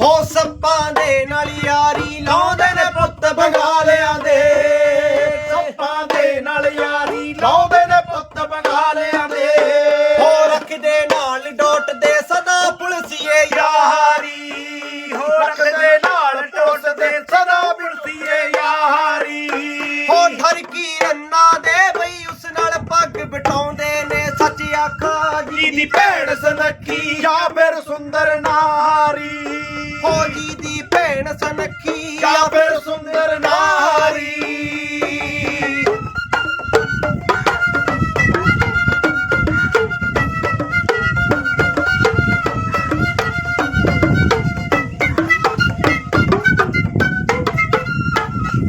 ਹੋ ਸੱਪਾਂ ਦੇ ਨਾਲ ਯਾਰੀ ਲਾਉਂਦੇ ਨੇ ਪੁੱਤ ਬੰਗਾਲਿਆਂ ਦੇ। ਸੱਪਾਂ ਦੇ ਨਾਲ ਯਾਰੀ ਲਾਉਂਦੇ ਨੇ ਪੁੱਤ ਬੰਗਾਲਿਆਂ ਦੇ। ਹੋ ਰੱਖਦੇ ਨਾਲ ਡੋਟਦੇ ਸਦਾ ਪੁਲਸੀਏ ਯਾਰੀ। ਹੋ ਰੱਖਦੇ ਨਾਲ ਟੁੱਟਦੇ ਸਦਾ ਬਿਰਸੀਏ ਯਾਰੀ। ਹੋ ਠਰਕੀ ਰੰਨਾ ਦੇ ਬਈ ਉਸ ਨਾਲ ਪੱਗ ਬਟਾਉਂਦੇ ਨੇ, ਸੱਚ ਆਖਾ ਜੀ ਦੀ ਭੈਣ ਸਨੱਖੀ ਜਾਂ ਫਿਰ ਸੁੰਦਰ ਨਾਰੀ। ਦੀ ਭੈਣ ਸਨਖੀ ਜਾਂ ਫਿਰ ਸੁੰਦਰ ਨਾਰੀ।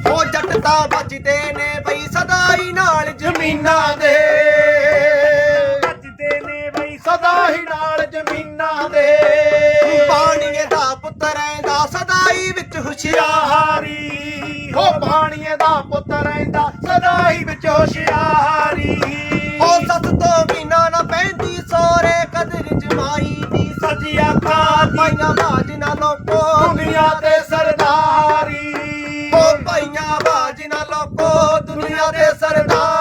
ਹੋ ਜੱਟ ਤਾਂ ਬਚਦੇ ਨੇ ਬਈ ਸਦਾ ਹੀ ਨਾਲ ਜ਼ਮੀਨਾਂ ਦੇ। ਵੱਜਦੇ ਨੇ ਬਈ ਸਦਾ ਹੀ ਨਾਲ ਜ਼ਮੀਨਾਂ ਦੇ। ਵਿੱਚ ਹੁਸ਼ਿਆਰੀ ਹੋ ਬਾਣੀਏ ਦਾ ਪੁੱਤ ਰਹਿੰਦਾ ਸਦਾ ਹੀ ਵਿੱਚ ਹੁਸ਼ਿਆਰੀ। ਹੋ ਸੱਤ ਤੋਂ ਬਿਨਾ ਨਾ ਪੈਂਦੀ ਸੋਰੇ ਕਦਰ ਜਮਾਈ ਦੀ ਸੱਜੀ ਅੱਖਾਂ ਦੀ। ਪਾਈਆਂ ਬਾਜ ਨਾ ਲੋਕੋ ਦੁਨੀਆ ਤੇ ਸਰਦਾਰੀ। ਹੋ ਪਾਈਆਂ ਬਾਜ ਨਾ ਲੋਕੋ ਦੁਨੀਆ ਦੇ ਸਰਦਾਰੀ।